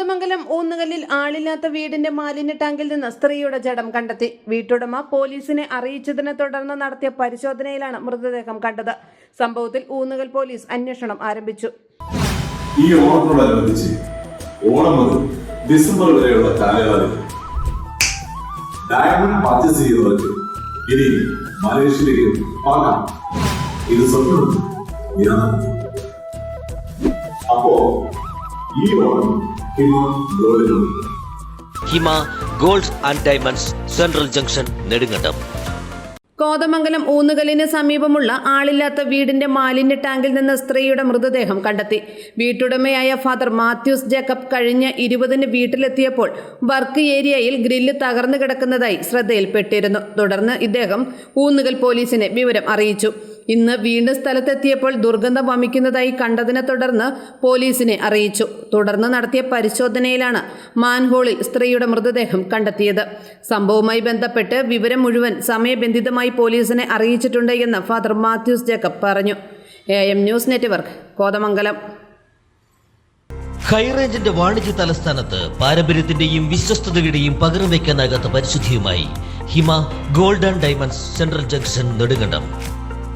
കോതമംഗലം ഊന്നുകല്ലിൽ ആളില്ലാത്ത വീടിന്റെ മാലിന്യ ടാങ്കിൽ നിന്ന് സ്ത്രീയുടെ ജഡം കണ്ടെത്തി. വീട്ടുടമ പോലീസിനെ അറിയിച്ചതിനെ തുടർന്ന് നടത്തിയ പരിശോധനയിലാണ് മൃതദേഹം കണ്ടത്. സംഭവത്തിൽ ഊന്നുകൽ പോലീസ് അന്വേഷണം ആരംഭിച്ചു. ഈ ഓണത്തോടനുബന്ധിച്ച് ഓണം മുതൽ ഡിസംബർ വരെയുള്ള കാലയളവിൽ ഡയമണ്ട് പർച്ചേസ് ചെയ്യുന്നവർക്ക് ഇനി മലേഷ്യയിലേക്ക് പാകാം. ഇത് സ്വപ്നം അപ്പോ ഈ Onam Hima gold and diamonds central junction Nedumkandam. Kothamangalam ഊന്നുകലിന് സമീപമുള്ള ആളില്ലാത്ത വീടിന്റെ മാലിന്യ ടാങ്കിൽ നിന്ന് സ്ത്രീയുടെ മൃതദേഹം കണ്ടെത്തി. വീട്ടുടമയായ ഫാദർ മാത്യൂസ് ജേക്കബ് കഴിഞ്ഞ ഇരുപതിന് വീട്ടിലെത്തിയപ്പോൾ വർക്ക് ഏരിയയിൽ ഗ്രില്ല് തകർന്നു കിടക്കുന്നതായി ശ്രദ്ധയിൽപ്പെട്ടിരുന്നു. തുടർന്ന് ഇദ്ദേഹം ഊന്നുകൽ പോലീസിനെ വിവരം അറിയിച്ചു. ഇന്ന് വീണ്ടും സ്ഥലത്തെത്തിയപ്പോൾ ദുർഗന്ധം വമിക്കുന്നതായി കണ്ടതിനെ തുടർന്ന് പോലീസിനെ അറിയിച്ചു. തുടർന്ന് നടത്തിയ പരിശോധനയിലാണ് മാൻഹോളിൽ സ്ത്രീയുടെ മൃതദേഹം കണ്ടെത്തിയത്. സംഭവവുമായി ബന്ധപ്പെട്ട് വിവരം മുഴുവൻ സമയബന്ധിതമായി പോലീസിനെ അറിയിച്ചിട്ടുണ്ട് എന്ന് ഫാദർ മാത്യൂസ് ജേക്കബ് പറഞ്ഞു. A M news network Kothamangalam. ഹൈറേഞ്ചിന്റെ വാണിജ്യ തലസ്ഥാനത്ത് പാരമ്പര്യത്തിന്റെയും വിശ്വസ്തതയുടെയും പകരം വയ്ക്കാനാകാത്ത പരിശുദ്ധിയുമായി Hima golden diamonds central junction Nedumkandam.